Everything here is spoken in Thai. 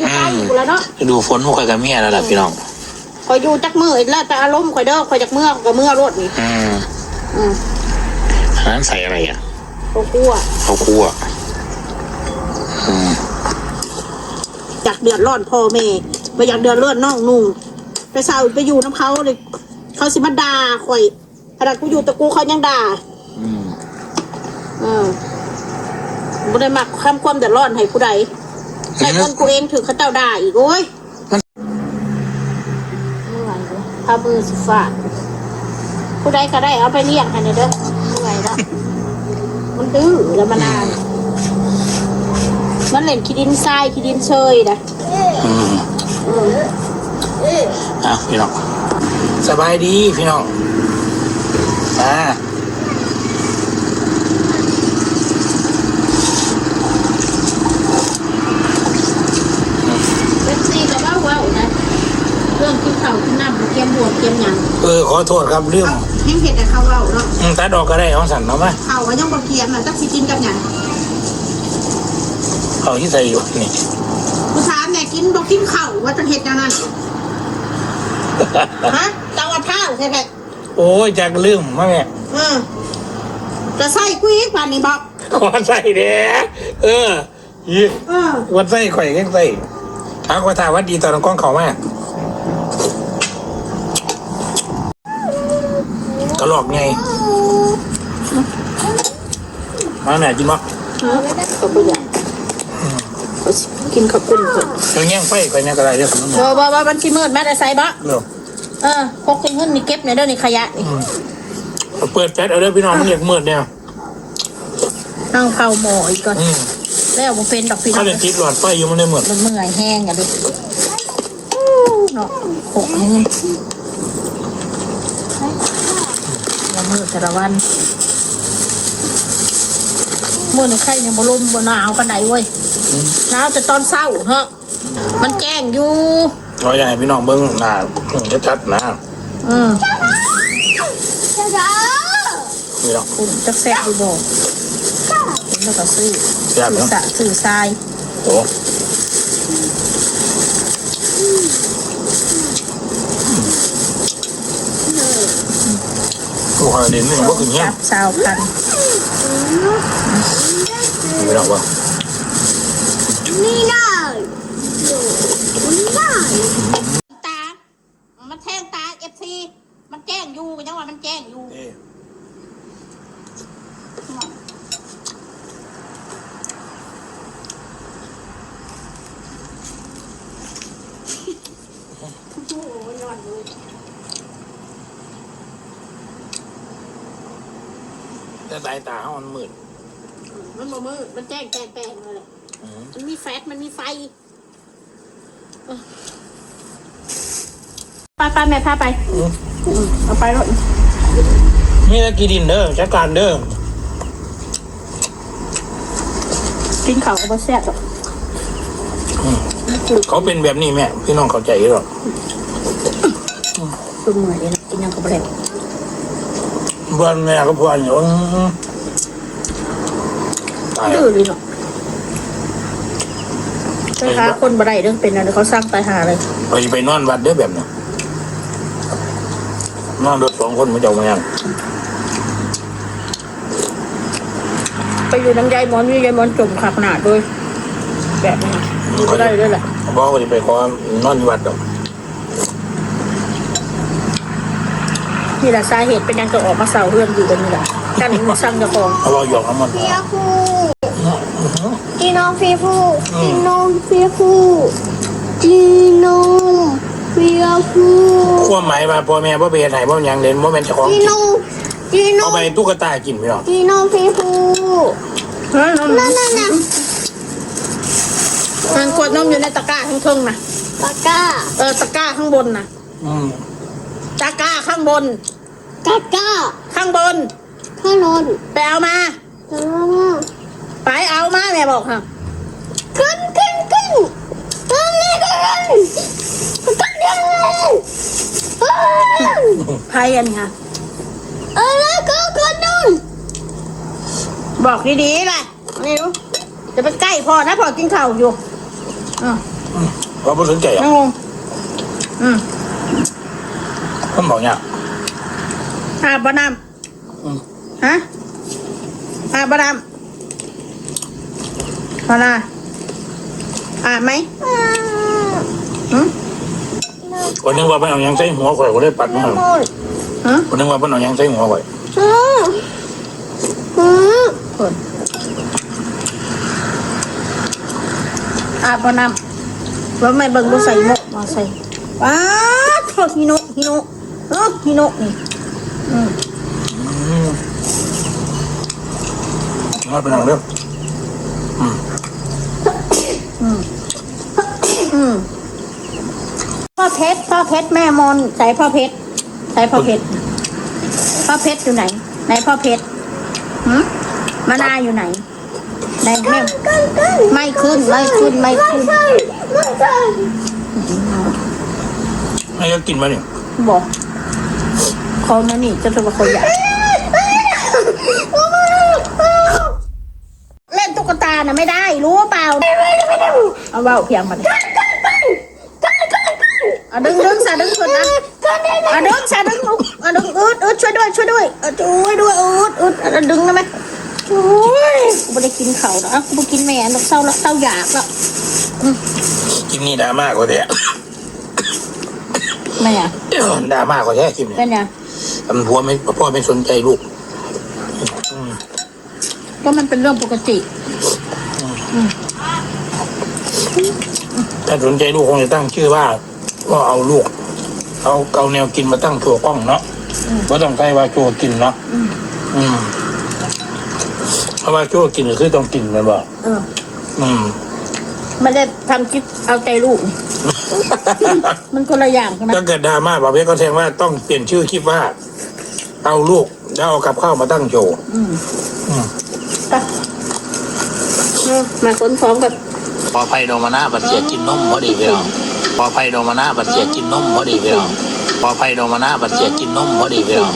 อยู่ใกล้อยู่แล้วเนาะฤดูฝนพวกข่อยกับเมียแล้วล่ะพี่น้องคอยอยู่จักมือแล้วแต่อารมณ์คอยเด้อคอยจากเมื่อกับเมื่อรถนี่อืมอืมอันนั้นใส่อะไรอะตัวกลัวข้าวคั่วอืมจากเดือดร้อนพ่อแม่ไปอยากเดือดร้อนน้องนุ่งไปเศร้าไปอยู่น้ำเขาเลยเขาสิมาด่าคอยขนาดกูอยู่แตะกูเขายังด่าอืมอืมบ่ได้มักคำความเดือดร้อนให้ผู้ใด ใช้เงินกูเองถือเขาเจ้าด่าอีกโอ้ยไม่ไหวเลยพามือสิฟาดผู้ใดก็ได้เอาไปเลี้ยงให้หน่อยเด้อไม่ไหวแล้วมันดื้อแล้วมันนาน มันเล่นขี้ดินทรายขี้ดินเชยนะอือืมอะพี่น้องสบายดีพี่น้องอ่า เป็นซีก็ว่าว้าวนะเรื่องกินข้าวกินน้ำเกียมบวชเกียมหยัง เออขอโทษครับเรื่องแห้งเห็ดแต่ข้าวเว้าเนาะอืมตัดออกก็ได้ของสั่นเนาะไหมข้าวก็ยังบ่เกียมน่ะจักสิกินกับหยังเขาที่ใส่อยู่นี่ผู้ถามแม่กินบ่กินข้าวว่าจะเฮ็ดจังนั้นฮะจังว่าข้าวใช่ไหมโอ้ยจากลืมมาแม่เออจะใส่กุยอีกปานนี้บอกวันใส่เด้เออยี่เออวันใส่ข่อยยังใส่ทางกว่าถามว่าดีตอนน้องกล้องเขามากกระ หลอกไงมาไหนจิมอกฮะก็บ่อยากเอาสิกินข้าวปุ้นก่อนเดี๋ยวแย่งไฟข่อยเนี่ยก็ได้เดี๋ยวสมมติบ่บ่บ่มันสิมืดแม่ได้ใส่บ่เร็วเออพกเงินนี่เก็บในเด้อนี่ขยะนี่เอาเปิดแฟลชเอาเด้อพี่น้องมันอยากมืดเนี่ยนั่งเผาหมออีกก่อนอืมแล้วบ่เป็นดอกพี่น้ถ้าองเด็ติดหลอดไฟอยู่มันได้มืดมันเมื่อยแห้งอะดิเนาะหกให้เงิน ละมือแต่ละวันมื่อนี่ใครยังบ่ลมบ่หนาวกันไหนเว้ยหนาวแต่ตอนเช้าเฮะมันแจ้งอยู่เราอยากให้พี่น้องเบิ้งหน้าอืมชัดๆนะอืมพี่น้องคุณจักแซ่บดูบ่คุณแล้วก็ซื้อแซ่บซื้อเนาะสะซื้อทรายโอ้ โอ้โหเด่นนี่ก็คือเงี้ยจับสาวพันพี่น้องว่านี่ได้นี่ได้ตา มันแทงตาเอฟซีมันแจ้งอยู่ยังว่ามันแจ้งอยู่เอ๊ะโอ้โหย้อนเลย แต่สายตาเขามันมืดมันบ่มืดมันแจ้งแจ้งแปลงเลยอืมมันมีแฟตมันมีไฟเออไปไปแม่พาไปอืมอืมเอาไปรถนี่ตะกี้ดินเด้อจัดการเด้อกินข้าวก็บ่แซ่บหรอกเขาเป็นแบบนี้แม่พี่น้องเข้าใจหรอกตัวเหนื่อยเลยนะกินยังก็บ่ได้ เพื่อนแม่ก็เพื่อนอยู่อืมตายดื้อเลยเนาะไปหาคนบ่ได้เรื่องเป็นอะไรเขาสร้างตายหาเลยเราจะไปนอนวัดเด้อแบบนี้นอนรถสองคนมันจะเอามายังไปอยู่น้ำยายหมอนอยู่ยายหมอนจมขาขนาดด้วย แบบนี้อยู่บ่ได้ด้วยแหละบอกว่าจะไปขอนอนที่วัดดอก นี่แหละสาเหตุเป็นยังจะออกมาเสาเรื่องอยู่กันนี่แหละกันมาสร้างเจ้าของเขาบอกหยอกน้ำมันพี่ฟูจีน้องพี่ฟูจีน้องพี่ฟูจีน้องพี่ฟูความหมายว่าพ่อแม่พ่อเบนไหนพ่อยังเล่นพ่อแม่นเจ้าของจีกินน้องจีน้อเอางไปตุ๊กตากินพี่น้องจีน้องพี่ฟูเฮ้ยนมนั่นนั่นน่ะมันขวดนมอยู่ในตะกร้าข้างเทิงนะปากกาเออตะกร้าข้างบนนะอืม ตะกร้าข้างบนกากาข้างบนข้านอนไปเอามาข้างล่างไปเอามาแม่บอกค่ะขึ้นขึ้นขึ้นขึ้นนี่ขึ้นขึ้นยังไงเออไพ่อันนี้ค่ะเออแล้วก็ขึ้นนู่นบอกดีๆเลยนี่รู้จะไปใกล้พอนะพอกินข้าวอยู่อะเราไม่สนใจหรอกนั่งลงอืม คนบอกเนี่ยอาบน้อืมำฮะอาบน้ำพอละอาบไหมหืมคนนึงว่าเป็นเอาหยังใส่หัวข่อยก็ได้ปัดมาหมดหืมคนนึงว่าเป็นเอาหยังใส่หัวข่อยอืมอืมคนอาบน้ำว่าไม่เบิ่งดูใส่หมกมาใส่ว้าโทษฮิโนะฮิโนะ เออฮิโนะนี่อืมอืมมาเป็นเอาเรื่องอืมพ่อเพชรพ่อเพชรแม่มนใส่พ่อเพชรใส่พ่อเพชรพ่อเพชรอยู่ไหนไหนพ่อเพชรหืมมะนาวอยู่ไหนไหนแม่กันกันไม่ขึ้นไม่ขึ้นไม่ขึ้นใช่ไม่ใช่ให้เขากินมาเนี่ยบอกเขานั่นนี่จะตัวเขาอยากเล่นตุ๊กตาน่ะไม่ได้รู้เปล่าเอาเบาเพียงมันเอาดึงดึงซะดึงคนนะกันได้ไหมอะดึงชาดึงลูกอะดึงอืดอืดช่วยด้วยช่วยด้วยเออช่วยด้วยอืดอืดอะดึงได้ไหมโอ้ยกูไม่ได้กินเขาวนะกูไม่กินแม่นกเศร้าแล้วเศร้าอยากแล้วคลิปนี้ดราม่ากว่าแท้แม่อะดราม่ากว่าแท้คลิปนี้เป็นไง ทำผัวไม่พ่อไม่สนใจลูกก็มันเป็นเรื่องปกติถ้าสนใจลูกคงจะตั้งชื่อว่าก็เอาลูกเอาเอาแนวกินมาตั้งชัวกล้องเนาะว่าต้องใช้ว่าชัวกินเนาะอืมเพราะว่าชัวกินก็คือต้องกินมันบอกเอออืมไม่ได้ทำคลิปเอาใจลูกนี่มันคนละอย่างใช่ไหมถ้าเกิดดราม่าประเภทก็แสดงว่าต้องเปลี่ยนชื่อคลิปว่า เอาลูกแล้วเอากับข้าวมาตั้งโชว์อืมอืมไปเออมาขนของแบบพอไฟโดมานาบัดเสียกินนมพอดีพี่น้องพอไฟโดมานาบัดเสียกินนมพอดีพี่น้องพอไฟโดมานาบัดเสียกินนมพอดีพี่น้อง